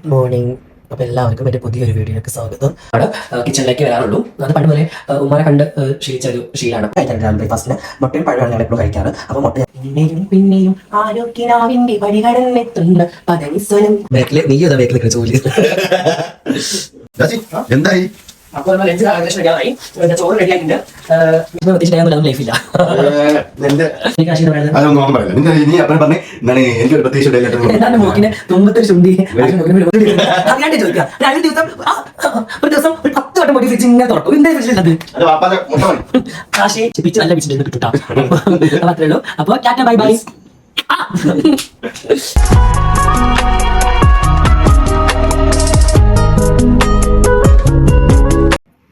Good morning അപ്പോൾ എല്ലാവർക്കും എന്റെ പുതിയൊരു വീഡിയോയിലേക്ക് സ്വാഗതം. അവിടെ കിച്ചണിലേക്ക് വരാറുള്ളൂ. അത് പണ്ട് മുതലേ ഉമ്മാരെ ഉമ്മാനെ കണ്ട് ശീലിച്ച ഒരു ശീലമാണ് കഴിക്കാൻ രാവിലെ ബ്രേക്ക്ഫാസ്റ്റിന്. മുട്ടയും പഴമാണ് ഞാൻ എപ്പോഴും കഴിക്കാറ്. അപ്പോൾ മുട്ട പിന്നെയും പിന്നെയും ആരോഗ്യനാവിന്റെ വഴികടന്നെത്തുന്ന പതനിസ്വനം ബാക്കിൽ നീ ബാക്കിൽ ജോലി. എന്തായി? അപ്പോൾ നമ്മൾ ലഞ്ച് റെഡിയായി ചോറ് റെഡിയാക്കിയിട്ടുണ്ട് ലൈഫില്ല എന്റെ എനിക്ക് കാശിയുടെ വേണ്ടത് അതൊന്നും ഒന്നും പറയില്ല. ഇനി അപ്പം പറഞ്ഞ് എന്താണ് എനിക്കൊരു പ്രത്യേകിച്ച് ഡേ ലെറ്റർ എന്താണ് മൂക്കിന് തുമ്പത്തൊരു ചുണ്ടി? അറിയാണ്ട് ചോദിക്കാം. രണ്ട് ദിവസം ഒരു ദിവസം ഒരു പത്ത് വട്ടം പൊടി ഫ്രിഡ്ജ് ഇങ്ങനെ തുറക്കും. എന്താ ഫ്രിഡ്ജ് അത് അത് വാപ്പാന്റെ കാശി പിച്ച് നല്ല പിച്ചിട്ട് കിട്ടും അപ്പൊ അത്രേ ഉള്ളൂ. അപ്പൊ tata bye bye.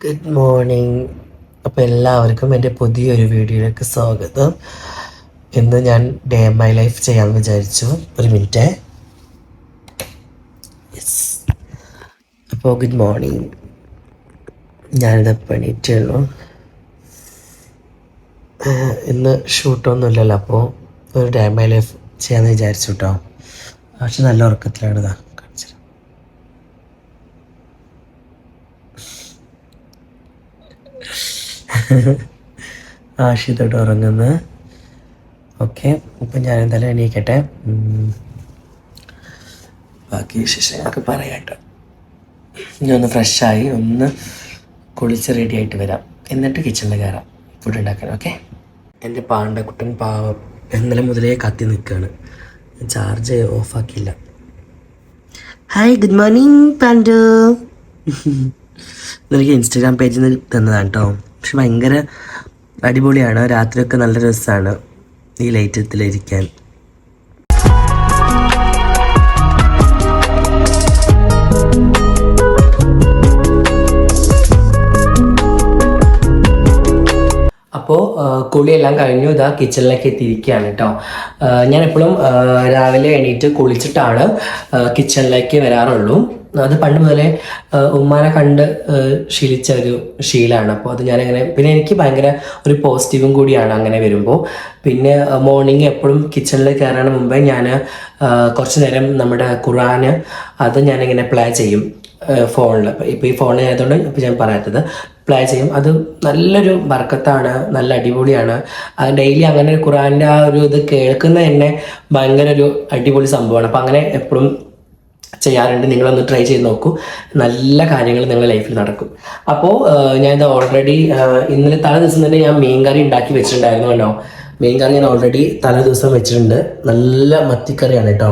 Good morning അപ്പോൾ എല്ലാവർക്കും എന്റെ പുതിയൊരു വീഡിയോയിലേക്ക് സ്വാഗതം. ഇന്ന് ഞാൻ ഡേ മൈ ലൈഫ് ചെയ്യാമെന്ന് വിചാരിച്ചു. ഒരു മിനിറ്റ്. യെസ് അപ്പോൾ ഗുഡ് മോർണിംഗ് ഞാനിത് പണിയിട്ടുള്ളൂ ഇന്ന് ഷൂട്ടൊന്നുമില്ലല്ലോ അപ്പോൾ ഒരു ഡേ മൈ ലൈഫ് ചെയ്യാമെന്ന് വിചാരിച്ചു കേട്ടോ പക്ഷെ നല്ല ഉറക്കത്തിലാണ് കാണിച്ചത് ആഷിതോട്ട് ഉറങ്ങുന്നത് ഓക്കെ ഇപ്പം ഞാൻ എന്തായാലും എണീക്കട്ടെ. ബാക്കി വിശേഷങ്ങളൊക്കെ പറയാട്ടോ ഇനി ഒന്ന് ഫ്രഷായി ഒന്ന് കുളിച്ച് റെഡി ആയിട്ട് വരാം. എന്നിട്ട് കിച്ചണിൽ കയറാം ഫുഡ് ഉണ്ടാക്കാൻ ഓക്കെ എന്റെ പാണ്ടക്കുട്ടൻ പാവം ഇന്നലെ മുതലേ കത്തി നിൽക്കുകയാണ് ചാർജ് ഓഫാക്കിയില്ല ഹായ് ഗുഡ് മോർണിംഗ് പാൻഡു നിനക്ക് ഇൻസ്റ്റാഗ്രാം പേജിൽ നിന്ന് തന്നതാണ് കേട്ടോ പക്ഷെ ഭയങ്കര അടിപൊളിയാണ്. രാത്രിയൊക്കെ നല്ല രസമാണ് ഈ ലൈറ്റത്തിലിരിക്കാൻ. അപ്പോൾ കുളിയെല്ലാം കഴിഞ്ഞു. ഇതാ കിച്ചണിലേക്ക് എത്തിയിരിക്കുകയാണ് കേട്ടോ ഞാൻ എപ്പോഴും രാവിലെ എണീറ്റ് കുളിച്ചിട്ടാണ് കിച്ചണിലേക്ക് വരാറുള്ളൂ. അത് പണ്ട് മുതലേ ഉമ്മാനെ കണ്ട് ശീലിച്ച ഒരു ശീലാണ്. അപ്പോൾ അത് ഞാനങ്ങനെ പിന്നെ എനിക്ക് ഭയങ്കര ഒരു പോസിറ്റീവും കൂടിയാണ് അങ്ങനെ വരുമ്പോൾ പിന്നെ മോർണിംഗ് എപ്പോഴും കിച്ചണിൽ കയറാൻ മുമ്പേ ഞാൻ കുറച്ച് നേരം നമ്മുടെ ഖുറാന് അത് ഞാനിങ്ങനെ പ്ലേ ചെയ്യും ഫോണിൽ ഇപ്പോൾ ഈ ഫോണിൽ ആയതുകൊണ്ട് ഇപ്പോൾ ഞാൻ പറയാത്തത്. പ്ലേ ചെയ്യും. അത് നല്ലൊരു വർക്കത്താണ് നല്ല അടിപൊളിയാണ്. അത് ഡെയിലി അങ്ങനെ ഖുറാന്റെ ആ ഒരു ഇത് കേൾക്കുന്ന തന്നെ ഭയങ്കര ഒരു അടിപൊളി സംഭവമാണ്. അപ്പോൾ അങ്ങനെ എപ്പോഴും ചെയ്യാറുണ്ട്. നിങ്ങളൊന്ന് ട്രൈ ചെയ്ത് നോക്കൂ. നല്ല കാര്യങ്ങൾ നിങ്ങളുടെ ലൈഫിൽ നടക്കും. അപ്പോൾ ഞാനിത് ഓൾറെഡി ഇന്നലെ തലേ ദിവസം തന്നെ ഞാൻ മീൻ കറി ഉണ്ടാക്കി വെച്ചിട്ടുണ്ടായിരുന്നു കേട്ടോ. മീൻ കറി ഞാൻ ഓൾറെഡി തലേ ദിവസം വെച്ചിട്ടുണ്ട്. നല്ല മത്തിക്കറിയാണ് കേട്ടോ.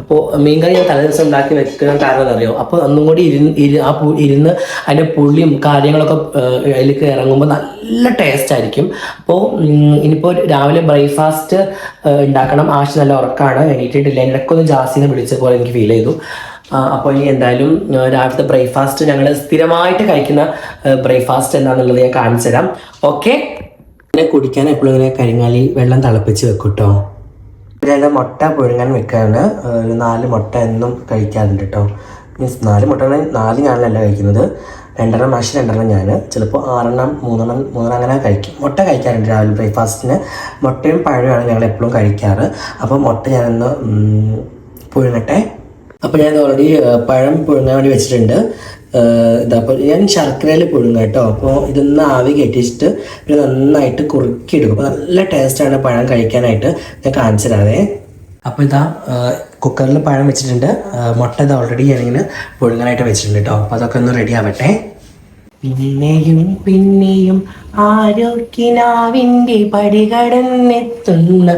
അപ്പോൾ മീൻ കറി ഞാൻ തലേ ദിവസം ഉണ്ടാക്കി വെക്കാൻ കാരണം അറിയോ അപ്പോൾ ഒന്നും കൂടി ഇരുന്ന് ഇരു ആ ഇരുന്ന് അതിന്റെ പുളിയും കാര്യങ്ങളൊക്കെ അതിലേക്ക് ഇറങ്ങുമ്പോൾ നല്ല ടേസ്റ്റ് ആയിരിക്കും. അപ്പോൾ ഇനിയിപ്പോൾ രാവിലെ ബ്രേക്ക്ഫാസ്റ്റ് ഉണ്ടാക്കണം. ആവശ്യം നല്ല ഉറക്കമാണ് എണീറ്റിട്ടില്ല. ഇടയ്ക്കൊന്ന് ജാസിനെ വിളിച്ച പോലെ എനിക്ക് ഫീൽ ചെയ്തു. അപ്പോൾ ഇനി എന്തായാലും രാവിലത്തെ ബ്രേക്ക്ഫാസ്റ്റ് ഞങ്ങൾ സ്ഥിരമായിട്ട് കഴിക്കുന്ന ബ്രേക്ക്ഫാസ്റ്റ് എന്താണെന്നുള്ളത് ഞാൻ കാണിച്ചു തരാം. ഓക്കെ പിന്നെ കുടിക്കാൻ എപ്പോഴും ഇങ്ങനെ കരിങ്ങാലി വെള്ളം തിളപ്പിച്ച് വെക്കും കേട്ടോ രണ്ട് മുട്ട പുഴുങ്ങാൻ വെക്കാണ് ഒരു നാല് മുട്ട എന്നും കഴിക്കാറുണ്ട് കേട്ടോ. മീൻസ് നാല് മുട്ട നാല് ഞാനല്ല കഴിക്കുന്നത്. രണ്ടെണ്ണം മാഷ് രണ്ടെണ്ണം ഞാൻ ചിലപ്പോൾ ആറെണ്ണം മൂന്നെണ്ണം മൂന്നെണ്ണം അങ്ങനെ കഴിക്കും. മുട്ട കഴിക്കാറുണ്ട് രാവിലെ ബ്രേക്ക്ഫാസ്റ്റിന്. മുട്ടയും പഴമാണ് ഞങ്ങൾ എപ്പോഴും കഴിക്കാറ്. അപ്പോൾ മുട്ട ഞാനൊന്ന് പുഴുങ്ങട്ടെ. അപ്പോൾ ഞാൻ ഓൾറെഡി പഴം പുഴുങ്ങാൻ വേണ്ടി വെച്ചിട്ടുണ്ട്. ഇതപ്പോൾ ഞാൻ ശർക്കരയിൽ പൊടും കേട്ടോ. അപ്പോൾ ഇതൊന്ന് ആവി കെട്ടിച്ചിട്ട് പിന്നെ നന്നായിട്ട് കുറുക്കിയെടുക്കും അപ്പോൾ നല്ല ടേസ്റ്റാണ് പഴം കഴിക്കാനായിട്ട്. ഞാൻ കാണിച്ചു തരാവേ അപ്പോൾ ഇതാ കുക്കറിൽ പഴം വെച്ചിട്ടുണ്ട്. മുട്ട ഇത് ഓൾറെഡി ഞാനിങ്ങനെ പുഴുങ്ങാനായിട്ട് വെച്ചിട്ടുണ്ട് കേട്ടോ. അപ്പോൾ അതൊക്കെ ഒന്ന് റെഡി ആവട്ടെ. പിന്നെയും പിന്നെയും ആരോഗ്യനാവിന്റെ പടികടന്നെത്തുന്ന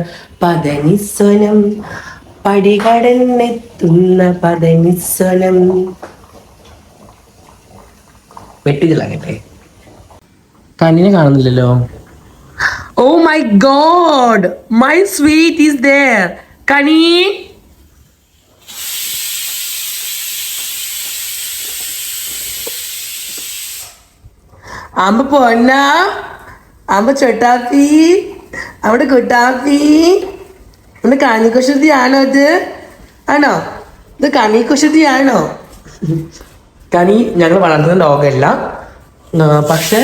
പതനിസ്വനം. പടികടന്നെത്തുന്ന പദനിസ്വനം വെട്ടിതിലാകട്ടെ കണ്ണിനെ കാണുന്നില്ലല്ലോ. ഓ my god my sweet is there. കണി. അമ്പ പൊന്ന അമ്പ ചൊട്ടാപ്പി അവിടെ കുട്ടാപ്പി. ഇവിടെ കണിക്കുശുദ്ധി ആണോ ഇത്? ആണോ? ഇത് കണിക്കുശുദ്ധി ആണോ കണി ഞങ്ങൾ വളർത്തുന്ന ഡോഗല്ല പക്ഷെ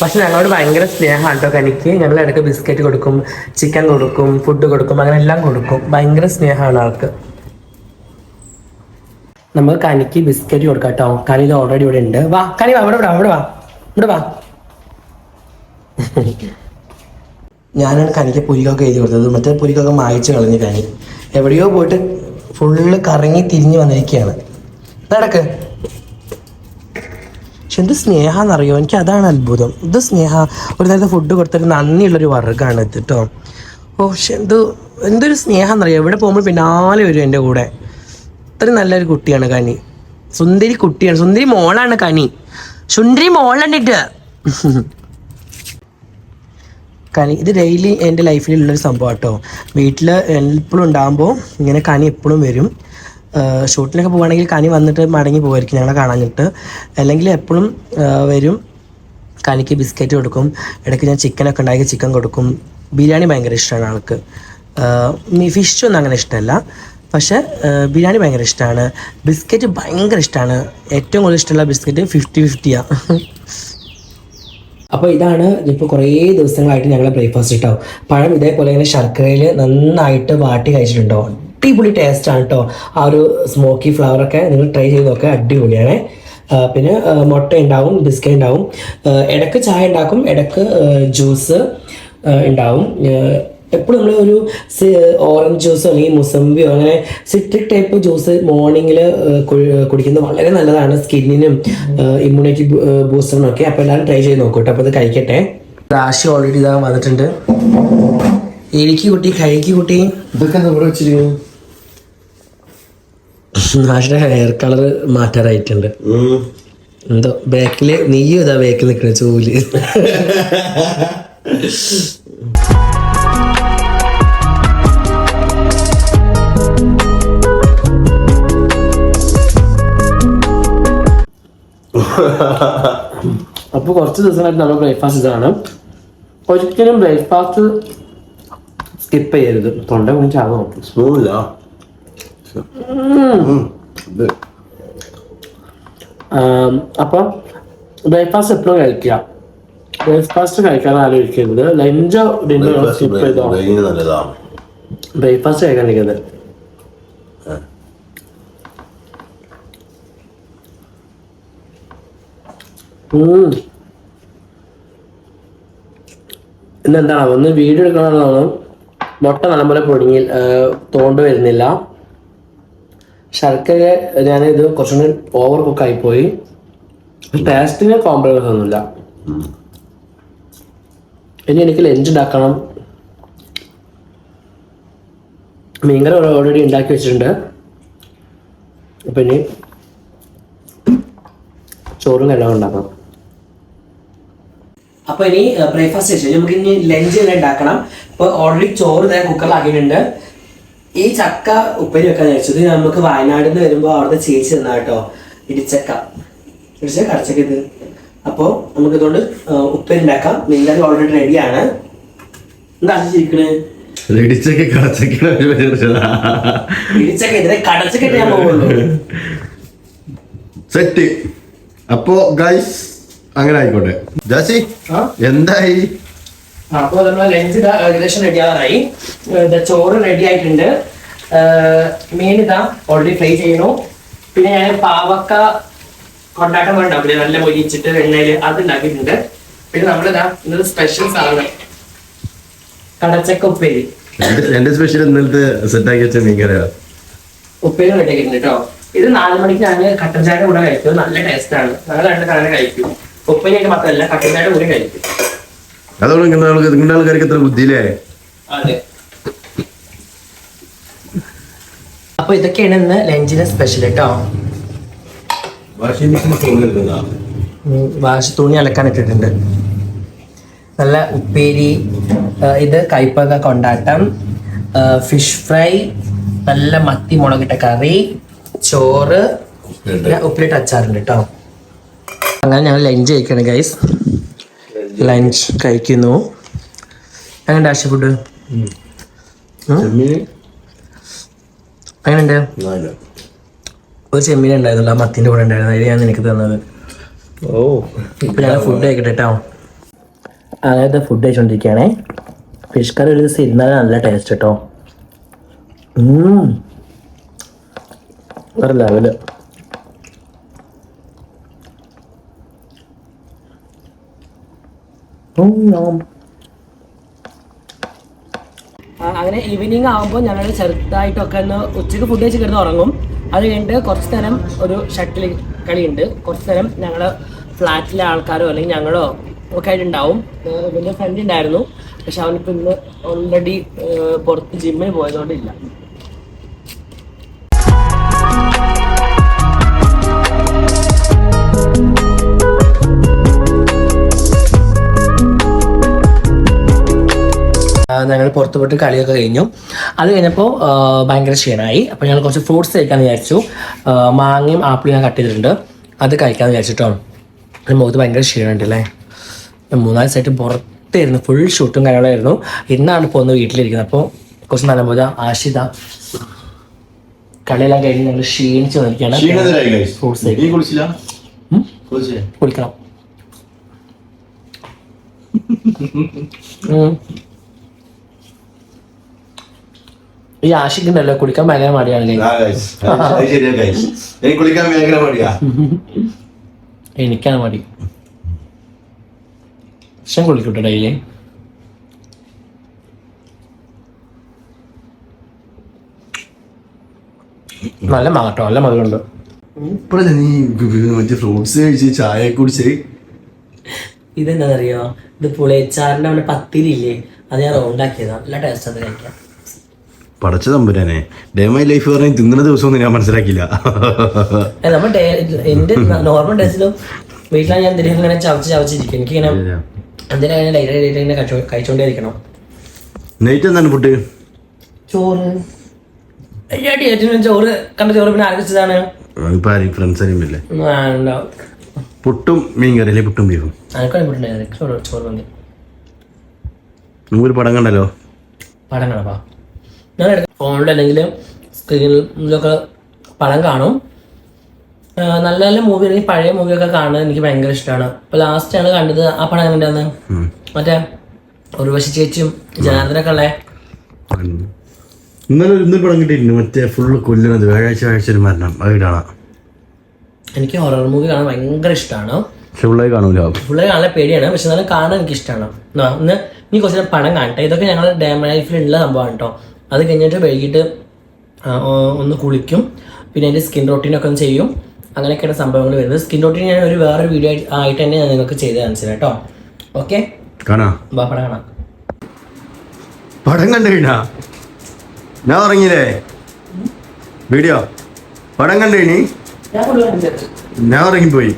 പക്ഷെ ഞങ്ങളോട് ഭയങ്കര സ്നേഹമാണ് കേട്ടോ കനിക്ക്. ഞങ്ങൾ ഇടയ്ക്ക് ബിസ്ക്കറ്റ് കൊടുക്കും ചിക്കൻ കൊടുക്കും ഫുഡ് കൊടുക്കും അങ്ങനെ എല്ലാം കൊടുക്കും. ഭയങ്കര സ്നേഹമാണ് ആൾക്ക്. നമ്മൾ കനിക്ക് ബിസ്ക്കറ്റ് കൊടുക്കാം കേട്ടോ. കനി ഓൾറെഡി ഇവിടെ ഉണ്ട്. വാ കനി വാ ഇവിടെ വാ ഇവിടെ വാ ഇവിടെ വാ. ഞാനാണ് കനിക്ക് പുലികൊക്കെ എഴുതി കൊടുത്തത്. മറ്റേ പുലികൊക്കെ മായച്ചു കളഞ്ഞു കനി. എവിടെയോ പോയിട്ട് ഫുള്ള് കറങ്ങി തിരിഞ്ഞു വന്നിരിക്കുകയാണ് നടക്ക്. പക്ഷെ എന്ത് സ്നേഹാന്നറിയോ? എനിക്ക് അതാണ് അത്ഭുതം. ഇത് സ്നേഹ? ഒരു നേരത്തെ ഫുഡ് കൊടുത്തൊരു നന്ദിയുള്ളൊരു വർഗമാണ് ഇത് കേട്ടോ ഓ പക്ഷെ എന്ത് എന്തൊരു സ്നേഹം എന്നറിയോ എവിടെ പോകുമ്പോൾ പിന്നാലെ വരും എന്റെ കൂടെ. അത്രയും നല്ലൊരു കുട്ടിയാണ് കനി. സുന്ദരി കുട്ടിയാണ്. സുന്ദരി മോളാണ് കനി. സുന്ദരി മോളണ്ടിട്ട് കനി ഇത് ഡെയിലി എന്റെ ലൈഫിലുള്ളൊരു സംഭവം കേട്ടോ വീട്ടിൽ എപ്പോഴും ഉണ്ടാകുമ്പോൾ ഇങ്ങനെ കനി എപ്പോഴും വരും. ഷൂട്ടിനൊക്കെ പോവുകയാണെങ്കിൽ കനി വന്നിട്ട് മടങ്ങി പോകുമായിരിക്കും ഞങ്ങളെ കാണാനിട്ട് അല്ലെങ്കിൽ എപ്പോഴും വരും. കനിക്ക് ബിസ്ക്കറ്റ് കൊടുക്കും. ഇടയ്ക്ക് ഞാൻ ചിക്കനൊക്കെ ഉണ്ടാക്കി ചിക്കൻ കൊടുക്കും. ബിരിയാണി ഭയങ്കര ഇഷ്ടമാണ് ആൾക്ക്. ഫിഷ് ഒന്നും അങ്ങനെ ഇഷ്ടമല്ല. പക്ഷേ ബിരിയാണി ഭയങ്കര ഇഷ്ടമാണ് ബിസ്ക്കറ്റ് ഭയങ്കര ഇഷ്ടമാണ് ഏറ്റവും കൂടുതൽ ഇഷ്ടമുള്ള ബിസ്ക്കറ്റ് ഫിഫ്റ്റി ഫിഫ്റ്റിയാണ് അപ്പോൾ ഇതാണ് ഇപ്പോൾ കുറേ ദിവസങ്ങളായിട്ട് ഞങ്ങളെ ബ്രേക്ക്ഫാസ്റ്റ് കേട്ടോ പഴം ഇതേപോലെ ഇങ്ങനെ ശർക്കരയിൽ നന്നായിട്ട് വാട്ടി കഴിച്ചിട്ടുണ്ടോ? അടിപൊളി ടേസ്റ്റ് ആണ് കേട്ടോ ആ ഒരു സ്മോക്കി ഫ്ലവർ ഒക്കെ നിങ്ങൾ ട്രൈ ചെയ്ത് നോക്കുക അടിപൊളിയാണ്. പിന്നെ മുട്ട ഉണ്ടാവും ബിസ്ക്കറ്റ് ഉണ്ടാവും. ഇടയ്ക്ക് ചായ ഉണ്ടാക്കും ഇടയ്ക്ക് ജ്യൂസ് ഉണ്ടാവും. എപ്പോഴും നമ്മൾ ഒരു ഓറഞ്ച് ജ്യൂസോ അല്ലെങ്കിൽ മുസമ്പിയോ അങ്ങനെ സിട്രിക് ടൈപ്പ് ജ്യൂസ് മോർണിംഗിൽ കുടിക്കുന്നത് വളരെ നല്ലതാണ് സ്കിന്നിനും ഇമ്മ്യൂണിറ്റി ബൂസ്റ്ററിനും ഒക്കെ അപ്പോൾ എല്ലാവരും ട്രൈ ചെയ്ത് നോക്കൂ കേട്ടോ. അപ്പോൾ അത് കഴിക്കട്ടെ. രാശി ഓൾറെഡി ഇതാ വന്നിട്ടുണ്ട്. എനിക്ക് കുട്ടി കഴിക്കി കുട്ടി. ഇതൊക്കെ നമ്മുടെ ഇവിടെ വെച്ചിരിക്കുന്നു നാഷിന്റെ ഹെയർ കളർ മാറ്റാറായിട്ടുണ്ട്. എന്തോ ബാക്കിൽ നീയും ഇതാ ബാക്കിൽ നിൽക്കണ ചൂൽ. അപ്പോൾ കുറച്ച് ദിവസമായിട്ട് നമ്മൾ ബ്രേക്ക്ഫാസ്റ്റ് ഇതാണ്. ഒരിക്കലും ബ്രേക്ക്ഫാസ്റ്റ് സ്കിപ്പ് ചെയ്യരുത്. തൊണ്ട കുഞ്ഞാകും സ്പൂണില്ല ഇത്. അപ്പോൾ ബ്രേക്ക്ഫാസ്റ്റ് എപ്പോഴും കഴിക്കുക. ബ്രേക്ക്ഫാസ്റ്റ് കഴിക്കാൻ ആലോചിക്കരുത്. ലഞ്ചോ ഡിന്നറോ സ്കിപ്പ് ചെയ്തോ? ബ്രേക്ക്ഫാസ്റ്റ് കഴിക്കാൻ നിൽക്കുന്നത് ഇന്നെന്താണ് ഒന്ന് വീഡിയോ എടുക്കണമെന്നാണ് മുട്ട നല്ലപോലെ പൊടിങ്ങി തോണ്ട് വരുന്നില്ല. ശർക്കര ഞാനിത് കുറച്ചും കൂടി ഓവർ കുക്ക് ആയിപ്പോയി ടേസ്റ്റിന് കോംപ്രമൈസ് ഒന്നുമില്ല. ഇനി എനിക്ക് ലഞ്ച് ഉണ്ടാക്കണം. മീൻകറി ഓൾറെഡി ഉണ്ടാക്കി വെച്ചിട്ടുണ്ട്. അപ്പം ഇനി ചോറും എല്ലാം ഉണ്ടാക്കണം. അപ്പൊ ഇനി ബ്രേക്ക്ഫാസ്റ്റ് കഴിച്ചു നമുക്ക് ഇനി ലഞ്ച് തന്നെ ഉണ്ടാക്കണം. ഇപ്പൊ ഓൾറെഡി ചോറ് തന്നെ കുക്കറിലാക്കിയിട്ടുണ്ട് ഈ ചക്ക ഉപ്പേരി വെക്കാൻ കഴിച്ചത് നമുക്ക് വയനാട് നിന്ന് വരുമ്പോൾ അവിടുത്തെ ചേച്ചി തന്നാ കേട്ടോ. ഇടിച്ചക്ക. ഇടിച്ചക്ക അടച്ചക്ക ഇത്. അപ്പോൾ നമുക്ക് ഇതുകൊണ്ട് ഉപ്പേരി ഉണ്ടാക്കാം. മീൻകറി ഓൾറെഡി റെഡിയാണ് എന്താ ചിരിക്കണേ ഇടിച്ചൊക്കെ കളച്ചൊക്കെ ഇടിച്ചക്ക ഇതിനെ കടച്ചക്കിട്ട് ഞാൻ പോകുള്ളൂ സെറ്റ് അപ്പോ ഗൈസ് അങ്ങനെ ആയിക്കോട്ടെ. ജാസി എന്തായി? അപ്പോൾ നമ്മൾ ലഞ്ച് ഏകദേശം റെഡി ആവാറായി. ചോറ് റെഡി ആയിട്ടുണ്ട്. മീൻ ഇതാ ഓൾറെഡി ഫ്രൈ ചെയ്യണു പിന്നെ ഞാൻ പാവക്ക കൊണ്ടാട്ടം ഉണ്ടാവില്ലേ നല്ല മൊരിച്ചിട്ട് എണ്ണയിൽ അത് ഉണ്ടാക്കിയിട്ടുണ്ട്. പിന്നെ നമ്മളിതാ ഇന്നത്തെ സ്പെഷ്യൽ സാധനം. കടച്ചക്ക ഉപ്പേരി എന്റെ- സ്പെഷ്യൽ ഇന്നലത്തെ സെറ്റാക്കി വെച്ച മീൻകറിയാ. ഉപ്പേരി റെഡി ആക്കിയിട്ടുണ്ട് കേട്ടോ ഇത് നാല് മണിക്ക് ഞാൻ കട്ടൻ ചായ കൂടെ കഴിക്കും. നല്ല ടേസ്റ്റ് ആണ്. ഞങ്ങൾ രണ്ട് കഴിക്കും. ഉപ്പേരിയായിട്ട് മാത്രമല്ല കട്ടൻ ചായയുടെ കൂടെ കഴിക്കും. അതോടെ ഇങ്ങനെ ആൾക്ക് നിങ്ങളുടെ ആൾക്കാർക്ക് എത്ര ബുദ്ധിയില്ലേ? അതെ. അപ്പൊ ഇതൊക്കെയാണ് ഇന്ന് ലഞ്ചിന് സ്പെഷ്യൽ കേട്ടോ വാഷ് തുണി അലക്കാൻ ഇട്ടിട്ടുണ്ട്. നല്ല ഉപ്പേരി ഇത് കൈപ്പക കൊണ്ടാട്ടം ഫിഷ് ഫ്രൈ നല്ല മത്തി മുളകിട്ട കറി ചോറ് ഉപ്പിലിട്ട് അച്ചാറുണ്ട് കേട്ടോ അങ്ങനെ ഞങ്ങൾ ലഞ്ച് കഴിക്കണം ഗൈസ് ലഞ്ച് കഴിക്കുന്നു. അങ്ങനെ ഡാഷ് ഫുഡ്? അങ്ങനെയുണ്ട് ഒരു ചെമ്മീൻ ഉണ്ടായിരുന്നല്ലോ ആ മത്തിന്റെ കൂടെ ഉണ്ടായിരുന്നു. അതിൽ ഞാൻ നിനക്ക് തന്നത്. ഓ. ഇപ്പം ഞങ്ങൾ ഫുഡ് കഴിക്കട്ടെ കേട്ടോ അങ്ങനത്തെ ഫുഡ് കഴിച്ചുകൊണ്ടിരിക്കുകയാണേ ഫിഷ് കറി ഒരു ദിവസം ഇരുന്നാൽ നല്ല ടേസ്റ്റ് കേട്ടോ വേറെ ലെവൽ അങ്ങനെ ഈവനിങ് ആകുമ്പോൾ ഞങ്ങൾ ചെറുതായിട്ടൊക്കെ ഒന്ന് ഉച്ചയ്ക്ക് ഫുഡ് കഴിച്ച് കിടന്ന് ഉറങ്ങും. അത് കഴിഞ്ഞിട്ട് കുറച്ച് നേരം ഒരു ഷട്ടിൽ കളിയുണ്ട്. കുറച്ച് നേരം ഞങ്ങൾ ഫ്ലാറ്റിലെ ആൾക്കാരോ അല്ലെങ്കിൽ ഞങ്ങളോ ഒക്കെ ആയിട്ടുണ്ടാവും വലിയ ഫ്രണ്ട് ഉണ്ടായിരുന്നു. പക്ഷെ അവനിപ്പോൾ ഇന്ന് ഓൾറെഡി പുറത്ത് ജിമ്മിൽ പോയതുകൊണ്ടില്ല ഞങ്ങൾ പുറത്തു പോയിട്ട് കളിയൊക്കെ കഴിഞ്ഞു. അത് കഴിഞ്ഞപ്പോൾ ഭയങ്കര ക്ഷീണമായി അപ്പോൾ ഞങ്ങൾ കുറച്ച് ഫ്രൂട്ട്സ് കഴിക്കാൻ വിചാരിച്ചു. മാങ്ങയും ആപ്പിളും ഞാൻ കട്ട് ചെയ്തിട്ടുണ്ട്. അത് കഴിക്കാൻ വിചാരിച്ചിട്ടോ. മുഖത്ത് ഭയങ്കര ക്ഷീണമുണ്ട് അല്ലേ മൂന്നാൽ സൈറ്റ് പുറത്തായിരുന്നു. ഫുൾ ഷൂട്ടും കാര്യങ്ങളായിരുന്നു ഇന്നാണ് ഇപ്പോൾ ഒന്ന് വീട്ടിലിരിക്കുന്നത്. അപ്പോൾ കുറച്ച് നല്ല നല്ലപോലെ ആശിത കളിയെല്ലാം കഴിഞ്ഞ് ഞങ്ങൾ ക്ഷീണിച്ച് വന്നിരിക്കുകയാണ്. ക്ഷീണിതരായി guys. ഫ്രൂട്ട്സ് നീ കുളിച്ചില്ല ഉം? കുളിച്ചേ. കുളിക്കണം ഉം. ഈ ആഷിക്കുണ്ടല്ലോ കുടിക്കാൻ ഭയങ്കര മടിയാണ് guys. ആ guys. അത് ഉണ്ടല്ലോ കുളിക്കാൻ ഭയങ്കര മടിയാ. എനിക്കാണ് മടി. പക്ഷെ കുളിക്കട്ടെ ഡെയിലി. നല്ല മാറ്റം നല്ല മതിയുണ്ട് ഇപ്പഴല്ലേ നീ മറ്റേ ഫ്രൂട്ട്സ് കഴിച്ച് ചായ കുടിച്ച്? അറിയോ ഇത് പുളിയച്ചാറിന്റെ അവിടെ പത്തിരില്ലേ അത് ഞാൻ റൗണ്ടാക്കിയതാണ് നല്ല ടേസ്റ്റ് അത് കഴിക്കാൻ. പടച്ച തമ്പുരാനെ ഡേ മൈ ലൈഫ് പറഞ്ഞ് തിന്നുന്ന ദിവസമൊന്നും ഞാൻ എന്റെ നോർമൽ ഡേസിലും വീട്ടിലാണ് ഞാൻ എന്തെങ്കിലും ഇങ്ങനെ ചവച്ച് ചവച്ചിരിക്കും എനിക്കിങ്ങനെ എന്തിനാ ലൈറ്റ് ലൈറ്റ് ഇങ്ങനെ കഴിച്ചോ കഴിച്ചോണ്ടേ ഇരിക്കണം നൈറ്റ് എന്താണ് ഫുഡ് ചോറ്. അയ്യാട്ടി ഏറ്റവും ചോറ് കണ്ട ചോറ് പിന്നെ ആരംഭിച്ചതാണ് ഇപ്പൊ ആരും ഫ്രണ്ട്സ് പുട്ടും മീൻ കറി അല്ലെ? പുട്ടും ബീഫും ചോറ് ചോറ് നമുക്കൊരു പടം കണ്ടല്ലോ? പടം കാണാം ഞാൻ ഫോണിൽ അല്ലെങ്കിൽ സ്ക്രീനിലൊക്കെ പടം കാണും. നല്ല നല്ല മൂവി അല്ലെങ്കിൽ പഴയ മൂവിയൊക്കെ കാണുന്നത് എനിക്ക് ഭയങ്കര ഇഷ്ടമാണ്. ഇപ്പൊ ലാസ്റ്റ് ആണ് കണ്ടത്. ആ പടം എങ്ങനെയാന്ന് മറ്റേ ഉർവശി ചേച്ചിയും ജനാർദ്ദനൊക്കെ ഉള്ളേ? ഇന്നലെ ഇന്നൊരു പടം കിട്ടിയിട്ടുണ്ട്. മറ്റേ ഫുള്ള് കൊല്ലണത് വ്യാഴാഴ്ച വ്യാഴാഴ്ച ഒരു മരണം. അത് കാണാം. എനിക്ക് ഹൊറർ മൂവി കാണാൻ ഭയങ്കര ഇഷ്ടമാണ് ഫുള്ളായി കാണൂല. ഫുള്ളായി കാണാൻ പേടിയാണ്. പക്ഷെ എന്നാലും കാണാൻ എനിക്ക് ഇഷ്ടമാണ് ഇന്ന് നീ കുറച്ച് പടം കാണട്ടെ. ഇതൊക്കെ ഞങ്ങളുടെ ഡേ ലൈഫിലുള്ള സംഭവമാണ് കേട്ടോ അത് കഴിഞ്ഞിട്ട് വൈകിട്ട് ഒന്ന് കുളിക്കും. പിന്നെ എന്റെ സ്കിൻ റൊട്ടീനൊക്കെ ഒന്ന് ചെയ്യും. അങ്ങനെയൊക്കെയാണ് സംഭവങ്ങൾ വരുന്നത്. സ്കിൻ റൊട്ടീൻ ഞാൻ ഒരു വേറൊരു വീഡിയോ ആയിട്ട് തന്നെ ഞാൻ നിങ്ങൾക്ക് ചെയ്ത് കാണിച്ചു തരാം കേട്ടോ. ഓക്കെ കാണാ. പടം കാണാം. പടം കണ്ടു കഴിഞ്ഞാ? ഞാൻ ഉറങ്ങിയില്ലേ? വീഡിയോ പടം കണ്ടു കഴിഞ്ഞി? ഞാൻ ഇറങ്ങി പോയി ഞാൻ ഉറങ്ങിപ്പോയി.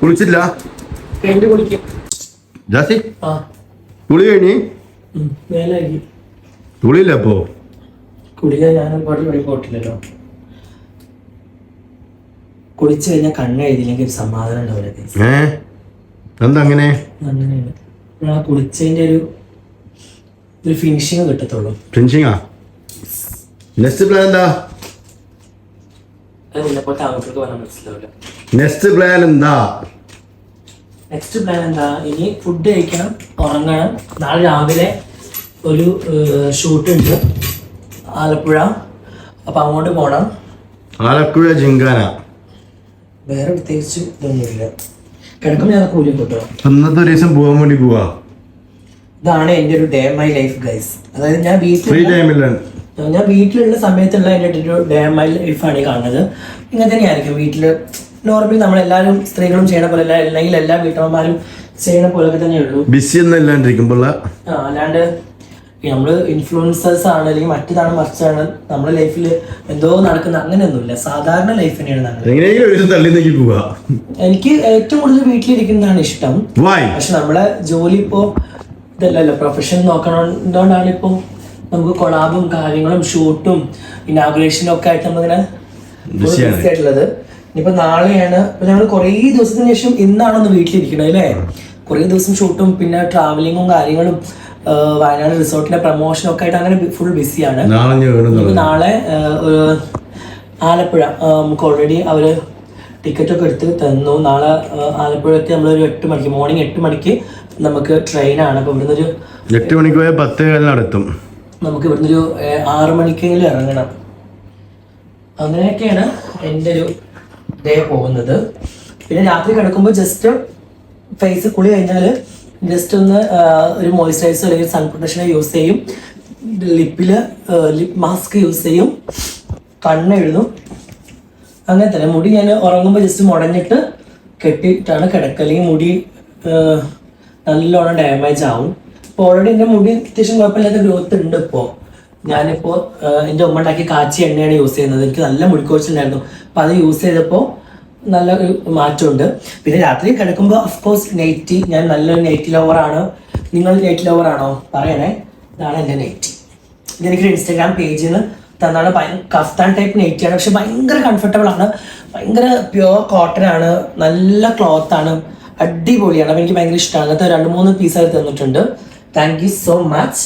കുളിച്ചില്ല പെയിന്റ് കുളിക്കും ജാസി? ആ. കുളി കഴിഞ്ഞി? ഉം, മേലാക്കി. കുളിയില്ല അപ്പോ? കുളിക്കാൻ ഞാൻ ഒരുപാട് വഴി പോയിട്ടില്ലല്ലോ കുളിച്ചു കഴിഞ്ഞാൽ കണ്ണ് എഴുതിയില്ലെങ്കിൽ ഒരു സമാധാനം ഉണ്ടാവില്ല. ഏ? എന്താ അങ്ങനെ? അങ്ങനെയാണ്. ആ കുളിച്ചതിന്റെ ഒരു ഒരു ഫിനിഷിങ് കിട്ടത്തുള്ളൂ. ഫിനിഷിങ്ങാ നെക്സ്റ്റ് പ്ലാൻ എന്താ? അത് നിന്നെപ്പോലത്തെ ആൾക്കാർക്ക് പറഞ്ഞാൽ മനസ്സിലാവില്ല. നെക്സ്റ്റ് പ്ലാൻ എന്താ? നെക്സ്റ്റ് പ്ലാൻ എന്താ? ഇനി ഫുഡ് കഴിക്കണം ഉറങ്ങണം. നാളെ രാവിലെ ഒരു ഷൂട്ട് ഉണ്ട്. ആലപ്പുഴ. അപ്പം അങ്ങോട്ട് പോകണം ആലപ്പുഴ ജിങ്കാന. വേറെ പ്രത്യേകിച്ച് ഇതൊന്നുമില്ല. കിടക്കുമ്പോൾ ഞാൻ കൂലി കിട്ടോ? അന്നത്തെ ഒരു ദിവസം പോകാൻ വേണ്ടി പോവാ. ഇതാണ് എന്റെ ഒരു ഡേ മൈ ലൈഫ് ഗൈസ് അതായത് ഞാൻ വീട്ടിൽ ഞാൻ വീട്ടിലുള്ള സമയത്തുള്ള എന്റെ ഒരു ഡേ മൈ ലൈഫാണ് ഈ കാണുന്നത്. ഇങ്ങനെ തന്നെയായിരിക്കും വീട്ടിൽ നോർമലി നമ്മളെല്ലാവരും സ്ത്രീകളും ചെയ്യണ പോലെ അല്ല അല്ലെങ്കിൽ എല്ലാ വീട്ടമ്മമാരും ചെയ്യണ പോലൊക്കെ തന്നെയുള്ളൂ. ബിസി ഒന്നും ഇല്ലാണ്ടിരിക്കുമ്പോൾ ആ, അല്ലാണ്ട് നമ്മൾ ഇൻഫ്ലുവൻസേഴ്സ് ആണ് അല്ലെങ്കിൽ മറ്റേതാണ് മറിച്ചാണ് നമ്മുടെ ലൈഫിൽ എന്തോ നടക്കുന്ന അങ്ങനെയൊന്നുമില്ല. സാധാരണ ലൈഫ് തന്നെയാണ് എനിക്ക് ഏറ്റവും കൂടുതൽ വീട്ടിലിരിക്കുന്നതാണ് ഇഷ്ടം. പക്ഷെ നമ്മളെ ജോലി ഇപ്പോ ഇതല്ലല്ലോ പ്രൊഫഷൻ നോക്കണോണ്ടാണ് ഇപ്പോ നമുക്ക് കൊളാബും കാര്യങ്ങളും ഷൂട്ടും ഇനാഗുറേഷനും ഒക്കെ ആയിട്ട് നമ്മളിങ്ങനെ Busy ആണ്. ഇനിയിപ്പോ നാളെയാണ് ഇപ്പൊ ഞങ്ങൾ കുറേ ദിവസത്തിന് ശേഷം ഇന്നാണ് ഒന്ന് വീട്ടിലിരിക്കണത് അല്ലേ? കുറേ ദിവസം ഷൂട്ടും പിന്നെ ട്രാവലിങ്ങും കാര്യങ്ങളും വയനാട് റിസോർട്ടിന്റെ പ്രൊമോഷനും ഒക്കെ ആയിട്ട് അങ്ങനെ ഫുൾ ബിസിയാണ് നാളെ ആലപ്പുഴ നമുക്ക് ഓൾറെഡി ടിക്കറ്റ് ഒക്കെ എടുത്ത് തന്നു. നാളെ ആ, നമ്മൾ ഒരു എട്ട് മണിക്ക് മോർണിംഗ് എട്ട് മണിക്ക് നമുക്ക് ട്രെയിനാണ് അപ്പോൾ ഇവിടുന്ന് ഒരു എട്ട് മണിക്ക് പോയാൽ പത്ത് കാലിനടുത്തും നമുക്ക് ഇവിടുന്ന് ഒരു ആറ് മണിക്കെങ്കിലും ഇറങ്ങണം. അങ്ങനെയൊക്കെയാണ് എന്റെ ഒരു ഡേ പോകുന്നത്. പിന്നെ രാത്രി കിടക്കുമ്പോൾ ജസ്റ്റ് ഫേസ് കുളി കഴിഞ്ഞാൽ ജസ്റ്റ് ഒന്ന് ഒരു മോയ്സ്ചറൈസർ അല്ലെങ്കിൽ സൺ പ്രൊട്ടക്ഷനെ യൂസ് ചെയ്യും. ലിപ്പിൽ ലിപ് മാസ്ക് യൂസ് ചെയ്യും. കണ്ണെഴുതും. അങ്ങനെ തന്നെ മുടി ഞാൻ ഉറങ്ങുമ്പോൾ ജസ്റ്റ് മുടഞ്ഞിട്ട് കെട്ടിയിട്ടാണ് കിടക്കുക. അല്ലെങ്കിൽ മുടി നല്ലോണം ഡാമേജ് ആവും. ഇപ്പോൾ ഓൾറെഡി എന്റെ മുടി അത്യാവശ്യം കുഴപ്പമില്ലാത്ത ഗ്രോത്ത് ഉണ്ട് ഇപ്പോൾ ഞാനിപ്പോൾ എന്റെ ഉമ്മ ഉണ്ടാക്കി കാച്ചി എണ്ണയാണ് യൂസ് ചെയ്യുന്നത്. എനിക്ക് നല്ല മുടിക്കോച്ചിലുണ്ടായിരുന്നു അപ്പോൾ അത് യൂസ് ചെയ്തപ്പോൾ നല്ല ഒരു മാറ്റമുണ്ട്. പിന്നെ രാത്രി കിടക്കുമ്പോൾ അഫ്കോഴ്സ് നൈറ്റി. ഞാൻ നല്ലൊരു നൈറ്റി ലവറാണ് നിങ്ങൾ നൈറ്റ് ലവറാണോ പറയണേ. ഇതാണ് എന്റെ നൈറ്റി. ഇതെനിക്കൊരു ഇൻസ്റ്റാഗ്രാം പേജിൽ നിന്ന് തന്നാണ്. കഫ്താൻ ടൈപ്പ് നെറ്റിയാണ്. പക്ഷെ ഭയങ്കര കംഫർട്ടബിൾ ആണ്. ഭയങ്കര പ്യുവർ കോട്ടൺ ആണ്. നല്ല ക്ലോത്ത് ആണ്. അടിപൊളിയാണ്. അപ്പോൾ എനിക്ക് ഭയങ്കര ഇഷ്ടമാണ്. അങ്ങനത്തെ രണ്ട് മൂന്ന് പീസ് അത് തന്നിട്ടുണ്ട്. താങ്ക് യു സോ മച്ച്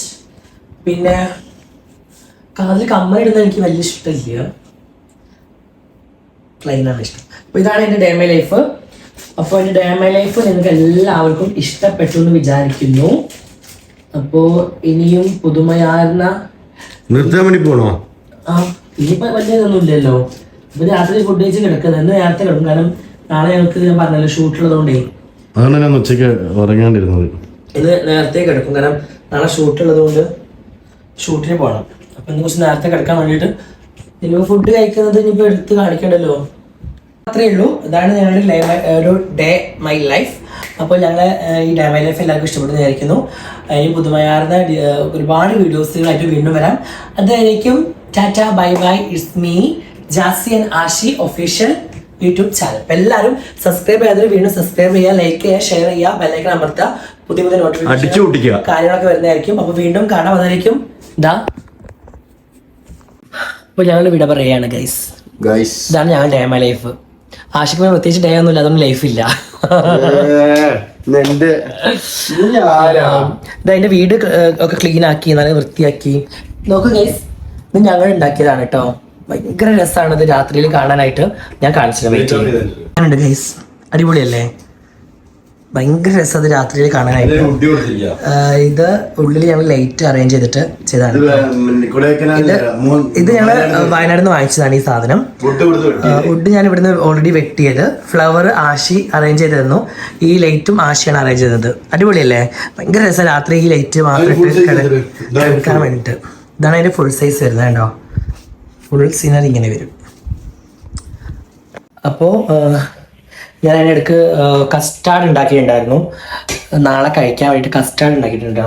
പിന്നെ കാതിൽ കമ്മലിടുന്നത് എനിക്ക് വലിയ ഇഷ്ടമില്ല. പ്ലെയിനാണ് ഇഷ്ടം. അപ്പോൾ ഇതാണ് എന്റെ ഡേമ ലൈഫ് അപ്പോൾ എന്റെ ഡേമ ലൈഫ് നിങ്ങൾക്ക് എല്ലാവർക്കും ഇഷ്ടപ്പെട്ടു എന്ന് വിചാരിക്കുന്നു. അപ്പോൾ ഇനിയും പുതുമയാർന്ന നിർത്താൻ വേണ്ടി പോണോ? ആ ഇനിയിപ്പോ വലിയതൊന്നും ഇല്ലല്ലോ. ഇപ്പൊ രാത്രി ഫുഡ് കഴിച്ച് കിടക്കുന്നത്. എന്ന് നേരത്തെ കിടക്കും. കാരണം നാളെ ഞങ്ങൾക്ക് ഞാൻ പറഞ്ഞല്ലോ ഷൂട്ടുള്ളതുകൊണ്ടേ അതാണ് ഞാൻ ഉച്ചയ്ക്ക് ഉറങ്ങാണ്ടിരുന്നത്. ഇത് നേരത്തെ കിടക്കും. കാരണം നാളെ ഷൂട്ട് ഉള്ളതുകൊണ്ട് ഷൂട്ടിന് പോകണം ഇന്ന് കുറച്ച് നേരത്തെ കിടക്കാൻ വേണ്ടിയിട്ട്. ഇനി ഫുഡ് കഴിക്കുന്നത് ഇനിയിപ്പോൾ എടുത്ത് കാണിക്കണ്ടല്ലോ. അത്രേ ഉള്ളൂ. ഇതാണ് ഞങ്ങളുടെ ലൈ- ഒരു ഡേ മൈ ലൈഫ് അപ്പോൾ ഞങ്ങൾ ഈ ഡേ മൈ ലൈഫ് എല്ലാവർക്കും ഇഷ്ടപ്പെടുന്നു വിചാരിക്കുന്നു. ഇനി പുതുമയാർന്ന ഒരുപാട് വീഡിയോസുകളായിട്ട് വീണ്ടും വരാം. അതായിരിക്കും Tata bye bye. It's me Jassi and Ashi official YouTube channel. അപ്പം എല്ലാവരും സബ്സ്ക്രൈബ് ചെയ്യാതെ വീണ്ടും സബ്സ്ക്രൈബ് ചെയ്യുക ലൈക്ക് ചെയ്യുക ഷെയർ ചെയ്യുക ബെല്ലൈക്കൺ അമർത്തുക. പുതിയ പുതിയ നോട്ടിഫിക്കേഷൻ കാര്യങ്ങളൊക്കെ വരുന്നതായിരിക്കും. അപ്പോൾ വീണ്ടും കാണാം. അതായിരിക്കും ഇതാ അപ്പോൾ ഞങ്ങൾ വിട പറയുകയാണ് ഗൈസ് ഗൈസ് ഇതാണ് ഞങ്ങളുടെ ഡേ മൈ ലൈഫ് ആഷിക്ക് പ്രത്യേകിച്ച് ഡേ ഒന്നുമില്ല അതൊന്നും ലൈഫ് ഇല്ല. എന്റെ അതിന്റെ വീട് ഒക്കെ ക്ലീൻ ആക്കി നല്ല വൃത്തിയാക്കി. നോക്കൂ ഗൈസ് ഇത് ഞങ്ങൾ ഉണ്ടാക്കിയതാണ് കേട്ടോ ഭയങ്കര രസമാണ് ഇത് രാത്രിയിൽ കാണാനായിട്ട്. ഞാൻ കാണിച്ചത് ഗൈസ് അടിപൊളിയല്ലേ? ഭയങ്കര രസം അത് രാത്രിയിൽ കാണാനായിട്ട്. ഇത് ഉള്ളിൽ ഞങ്ങൾ ലൈറ്റ് അറേഞ്ച് ചെയ്തിട്ട് ചെയ്താണ് ഇത് ഞങ്ങൾ വയനാട് നിന്ന് വാങ്ങിച്ചതാണ് ഈ സാധനം. വുഡ് ഞാൻ ഇവിടുന്ന് ഓൾറെഡി വെട്ടിയത്. ഫ്ലവർ ആശി അറേഞ്ച് ചെയ്ത് തന്നു ഈ ലൈറ്റും ആശിയാണ് അറേഞ്ച് ചെയ്തത്. അടിപൊളിയല്ലേ? ഭയങ്കര രസം രാത്രി ഈ ലൈറ്റ് മാത്രം ഇട്ട് കിട- കിടക്കാൻ വേണ്ടിട്ട്. ഇതാണ് അതിന്റെ ഫുൾ സൈസ് വരുന്നത് കേട്ടോ ഫുൾ സീനറി ഇങ്ങനെ വരും. അപ്പോൾ ഞാൻ അതിന്റെ ഇടയ്ക്ക് കസ്റ്റാർഡ് ഉണ്ടാക്കിയിട്ടുണ്ടായിരുന്നു. നാളെ കഴിക്കാൻ വേണ്ടിയിട്ട് കസ്റ്റാർഡ് ഉണ്ടാക്കിയിട്ടുണ്ടോ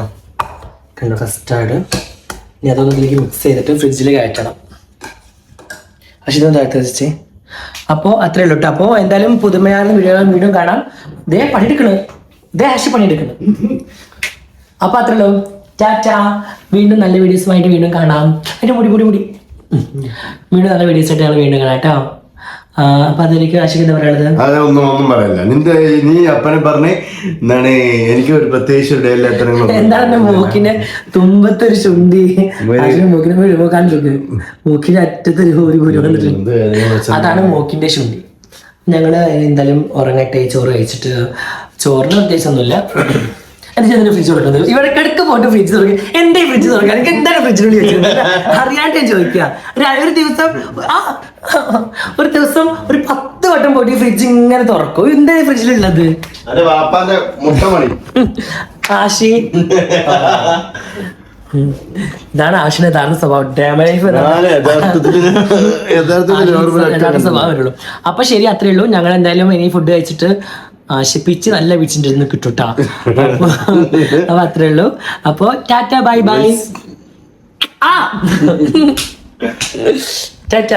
കണ്ടോ കസ്റ്റാർഡ് ഇനി അതൊന്നും ഇതിലേക്ക് മിക്സ് ചെയ്തിട്ട് ഫ്രിഡ്ജിൽ കയറ്റണം. പക്ഷെ ഇതൊന്നും താഴ്ത്തി വെച്ചേ അപ്പോൾ അത്രേ ഉള്ളൂ കേട്ടോ. അപ്പോൾ എന്തായാലും പുതുമയാർന്ന വീഡിയോകളും വീണ്ടും കാണാം. ദേ പണിയെടുക്കണ്. ദേ ആശി പണിയെടുക്കണ്. അപ്പോൾ അത്രേ ഉള്ളൂ. ടാറ്റാ. വീണ്ടും നല്ല വീഡിയോസുമായിട്ട് വീണ്ടും കാണാം. അതിന്റെ മുടി മുടി മുടി. വീണ്ടും നല്ല വീഡിയോസായിട്ട് ഞങ്ങൾ വീണ്ടും കാണാം കേട്ടോ. അപ്പോൾ അതിലേക്ക് ആശിക്ക് എന്താ പറയുന്നത് അതെ ഒന്നും ഒന്നും പറയില്ല. നിന്റെ നീ അപ്പനെ പറഞ്ഞ് എന്താണ് എനിക്ക് ഒരു പ്രത്യേകിച്ച് ഒരു ഡേ എന്താണ് എന്റെ മൂക്കിന്റെ തുമ്പത്തെ ഒരു ചുണ്ടി മൂക്കിന് മുഴുവൻ ചുണ്ട് മൂക്കിന്റെ അറ്റത്തൊരു ഒരു വന്നിട്ടുണ്ട്. അതാണ് മൂക്കിന്റെ ശുണ്ടി ഞങ്ങൾ എന്തായാലും ഉറങ്ങട്ടെ ചോറ് കഴിച്ചിട്ട്. ചോറിന് പ്രത്യേകിച്ചൊന്നുമില്ല ഞാൻ ഫ്രിഡ്ജ് തുറക്കുന്നത് ഇവിടെ കിടക്ക് പോയിട്ട് ഫ്രിഡ്ജ് തുറക്കുക എന്റെ ഫ്രിഡ്ജ് തുറക്കുക എനിക്ക് എന്താണ് ഫ്രിഡ്ജിനുള്ളിൽ വെച്ചിരുന്നത്? അറിയാണ്ട് ഞാൻ ചോദിക്കുക ഒരു- ദിവസം ആ ഒരു ദിവസം ഒരു പത്ത് വട്ടം പോയിട്ട് ഫ്രിഡ്ജ് ഇങ്ങനെ തുറക്കും. എന്താണ് ഫ്രിഡ്ജിലുള്ളത് ആശി. ഇതാണ് ആഷിന്റെ യഥാർത്ഥ സ്വഭാവം. യഥാർത്ഥ സ്വഭാവം വരുള്ളൂ. അപ്പൊ ശരി അത്രേ ഉള്ളൂ. ഞങ്ങൾ എന്തായാലും ഇനി ഫുഡ് കഴിച്ചിട്ട് ആശിപ്പിച്ച് നല്ല വീച്ചിന്റെ ഇരുന്ന് കിട്ടൂട്ടാ. അപ്പൊ അത്രേ ഉള്ളൂ. അപ്പൊ ടാറ്റ ബൈ ബൈ. ആ. ടാറ്റ.